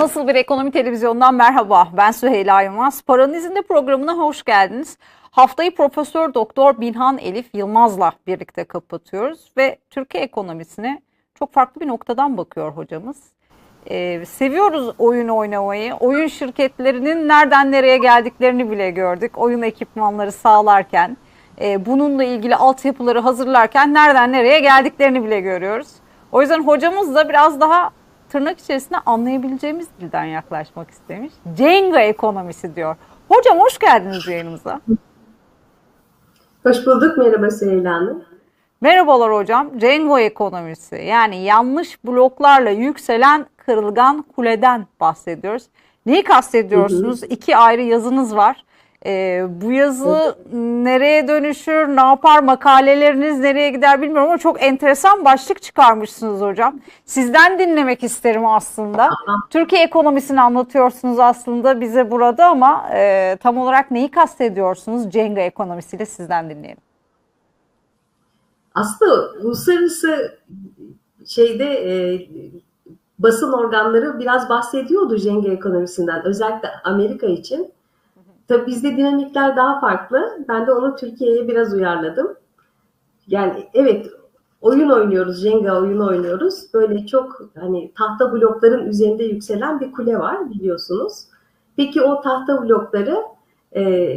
Nasıl bir ekonomi televizyondan merhaba. Ben Süheyla Yılmaz. Paranın izinde programına hoş geldiniz. Haftayı Profesör Doktor Binhan Elif Yılmaz'la birlikte kapatıyoruz ve Türkiye ekonomisine çok farklı bir noktadan bakıyor hocamız. Ee, seviyoruz oyun oynamayı. Oyun şirketlerinin nereden nereye geldiklerini bile gördük. Oyun ekipmanları sağlarken, e, bununla ilgili altyapıları hazırlarken nereden nereye geldiklerini bile görüyoruz. O yüzden hocamız da biraz daha tırnak içerisinde anlayabileceğimiz dilden yaklaşmak istemiş. Jenga ekonomisi diyor. Hocam hoş geldiniz yayınımıza. Hoş bulduk. Merhaba Süheyla Hanım. Merhabalar hocam. Jenga ekonomisi yani yanlış bloklarla yükselen kırılgan kuleden bahsediyoruz. Neyi kastediyorsunuz? Hı hı. İki ayrı yazınız var. Ee, bu yazı nereye dönüşür, ne yapar, makaleleriniz nereye gider bilmiyorum ama çok enteresan başlık çıkarmışsınız hocam. Sizden dinlemek isterim aslında. Aha. Türkiye ekonomisini anlatıyorsunuz aslında bize burada ama e, tam olarak neyi kastediyorsunuz Cenga ekonomisiyle sizden dinleyelim. Aslında uluslararası şeyde e, basın organları biraz bahsediyordu Cenga ekonomisinden özellikle Amerika için. Tabii bizde dinamikler daha farklı. Ben de onu Türkiye'ye biraz uyarladım. Yani evet oyun oynuyoruz, Jenga oyunu oynuyoruz. Böyle çok hani tahta blokların üzerinde yükselen bir kule var biliyorsunuz. Peki o tahta blokları e,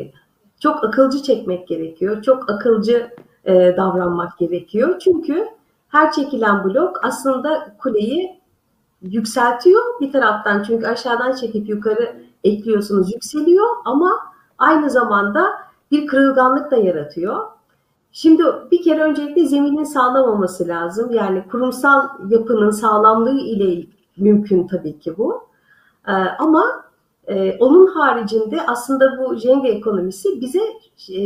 çok akılcı çekmek gerekiyor. Çok akılcı e, davranmak gerekiyor. Çünkü her çekilen blok aslında kuleyi yükseltiyor bir taraftan. Çünkü aşağıdan çekip yukarı ekliyorsunuz yükseliyor ama aynı zamanda bir kırılganlık da yaratıyor. Şimdi bir kere öncelikle zeminin sağlam olması lazım. Yani kurumsal yapının sağlamlığı ile mümkün tabii ki bu. Ee, ama e, onun haricinde aslında bu Jenga ekonomisi bize e,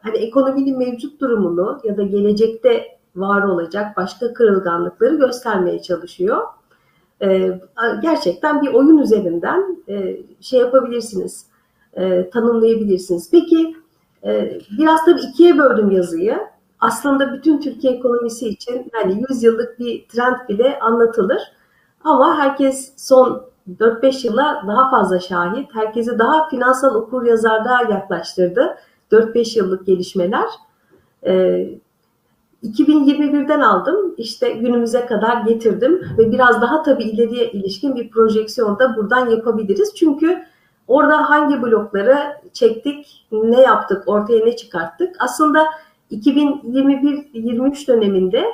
hani ekonominin mevcut durumunu ya da gelecekte var olacak başka kırılganlıkları göstermeye çalışıyor. Ee, gerçekten bir oyun üzerinden e, şey yapabilirsiniz, e, tanımlayabilirsiniz. Peki e, biraz tabii ikiye böldüm yazıyı. Aslında bütün Türkiye ekonomisi için yani 100 yıllık bir trend bile anlatılır. Ama herkes son 4-5 yıla daha fazla şahit. Herkesi daha finansal okur yazarlığa yaklaştırdı. 4-5 yıllık gelişmeler. E, 2021'den aldım. İşte günümüze kadar getirdim ve biraz daha tabii ileriye ilişkin bir projeksiyon da buradan yapabiliriz. Çünkü orada hangi blokları çektik, ne yaptık, ortaya ne çıkarttık? Aslında 2021-23 döneminde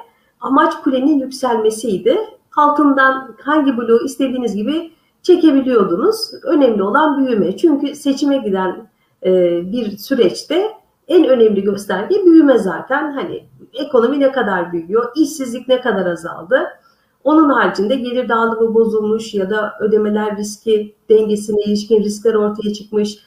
amaç kulenin yükselmesiydi. Altından hangi bloğu istediğiniz gibi çekebiliyordunuz. Önemli olan büyüme. Çünkü seçime giden bir süreçte en önemli gösterge büyüme zaten. Hani ekonomi ne kadar büyüyor, işsizlik ne kadar azaldı. Onun haricinde gelir dağılımı bozulmuş ya da ödemeler riski dengesine ilişkin riskler ortaya çıkmış.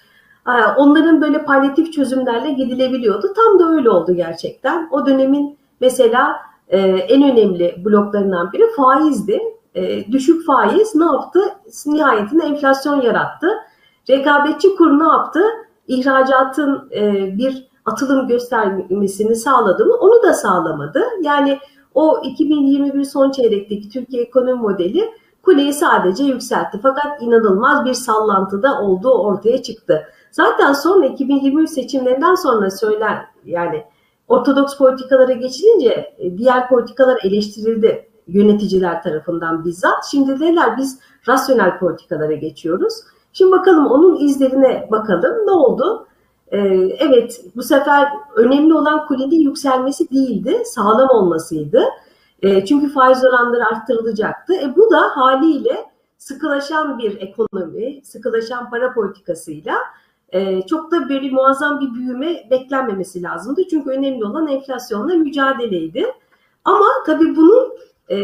Onların böyle palyatif çözümlerle gidilebiliyordu. Tam da öyle oldu gerçekten. O dönemin mesela e, en önemli bloklarından biri faizdi. E, düşük faiz ne yaptı? Nihayetinde enflasyon yarattı. Rekabetçi kur ne yaptı? İhracatın e, bir atılım göstermesini sağladı mı? Onu da sağlamadı. Yani o 2021 son çeyrekteki Türkiye ekonomi modeli kuleyi sadece yükseltti. Fakat inanılmaz bir sallantıda olduğu ortaya çıktı. Zaten sonra 2023 seçimlerinden sonra söyler yani ortodoks politikalara geçilince e, diğer politikalar eleştirildi yöneticiler tarafından bizzat. Şimdi dediler biz rasyonel politikalara geçiyoruz. Şimdi bakalım onun izlerine bakalım ne oldu? Ee, evet bu sefer önemli olan kulenin yükselmesi değildi, sağlam olmasıydı. Ee, çünkü faiz oranları arttırılacaktı. E, bu da haliyle sıkılaşan bir ekonomi, sıkılaşan para politikasıyla e, çok da böyle muazzam bir büyüme beklenmemesi lazımdı. Çünkü önemli olan enflasyonla mücadeleydi. Ama tabii bunun e,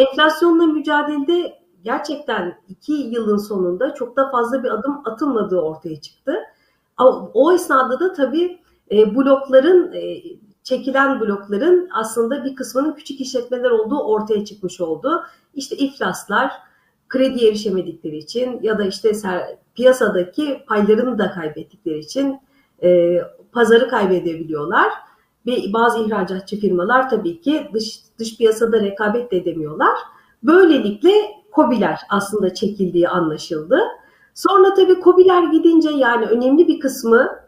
enflasyonla mücadelede gerçekten iki yılın sonunda çok da fazla bir adım atılmadığı ortaya çıktı. O esnada da tabii e, blokların e, çekilen blokların aslında bir kısmının küçük işletmeler olduğu ortaya çıkmış oldu. İşte iflaslar, kredi erişemedikleri için ya da işte piyasadaki paylarını da kaybettikleri için e, pazarı kaybedebiliyorlar. Ve bazı ihracatçı firmalar tabii ki dış, dış piyasada rekabet de edemiyorlar. Böylelikle KOBİ'ler aslında çekildiği anlaşıldı. Sonra tabii KOBİ'ler gidince yani önemli bir kısmını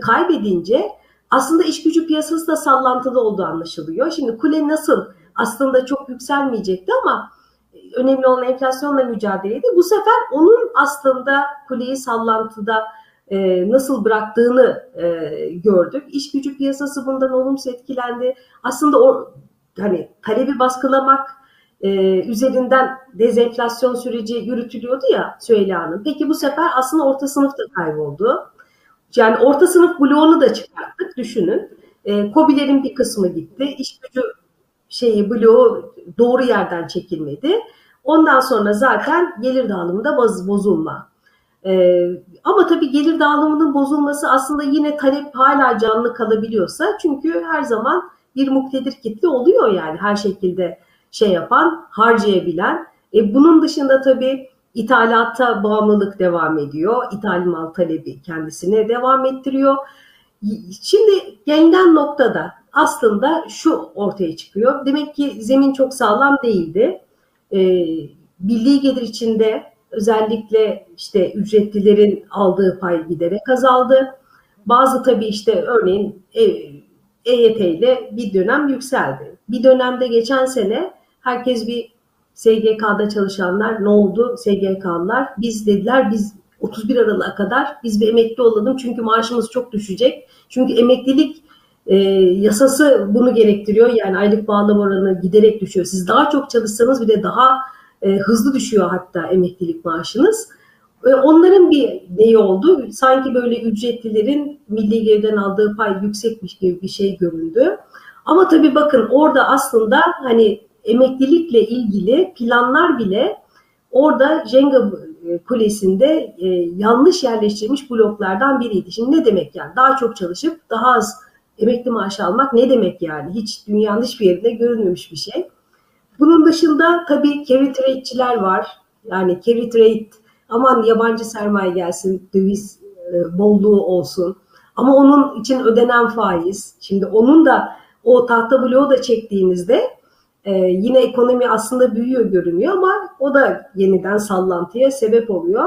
kaybedince aslında iş gücü piyasası da sallantılı olduğu anlaşılıyor. Şimdi kule nasıl aslında çok yükselmeyecekti ama önemli olan enflasyonla mücadeleydi. Bu sefer onun aslında kuleyi sallantıda e, nasıl bıraktığını e, gördük. İş gücü piyasası bundan olumsuz etkilendi. Aslında o hani talebi baskılamak e, üzerinden dezenflasyon süreci yürütülüyordu ya Süheyla Hanım. Peki bu sefer aslında orta sınıf da kayboldu. Yani orta sınıf bloğunu da çıkarttık düşünün. E, KOBİ'lerin bir kısmı gitti. İş gücü şeyi bloğu doğru yerden çekilmedi. Ondan sonra zaten gelir dağılımında boz, bozulma. Ee, ama tabii gelir dağılımının bozulması aslında yine talep hala canlı kalabiliyorsa çünkü her zaman bir muktedir kitle oluyor yani her şekilde şey yapan, harcayabilen. E, bunun dışında tabii ithalata bağımlılık devam ediyor. İthal mal talebi kendisine devam ettiriyor. Şimdi gelinen noktada aslında şu ortaya çıkıyor. Demek ki zemin çok sağlam değildi. E, milli gelir içinde özellikle işte ücretlilerin aldığı pay giderek azaldı. Bazı tabii işte örneğin EYT ile bir dönem yükseldi. Bir dönemde geçen sene herkes bir SGK'da çalışanlar ne oldu? SGK'lılar biz dediler biz 31 Aralık'a kadar biz bir emekli olalım çünkü maaşımız çok düşecek. Çünkü emeklilik e, yasası bunu gerektiriyor. Yani aylık bağlama oranı giderek düşüyor. Siz daha çok çalışsanız bir de daha e, hızlı düşüyor hatta emeklilik maaşınız. E, onların bir neyi oldu? Sanki böyle ücretlilerin milli gelirden aldığı pay yüksekmiş gibi bir şey göründü. Ama tabii bakın orada aslında hani emeklilikle ilgili planlar bile orada Jenga kulesinde e, yanlış yerleştirilmiş bloklardan biriydi. Şimdi ne demek yani? Daha çok çalışıp daha az emekli maaşı almak ne demek yani? Hiç dünyanın hiçbir yerinde görülmemiş bir şey. Bunun dışında tabii carry trade'çiler var. Yani carry trade aman yabancı sermaye gelsin, döviz e, bolluğu olsun. Ama onun için ödenen faiz. Şimdi onun da o tahta bloğu da çektiğinizde e, yine ekonomi aslında büyüyor görünüyor ama o da yeniden sallantıya sebep oluyor.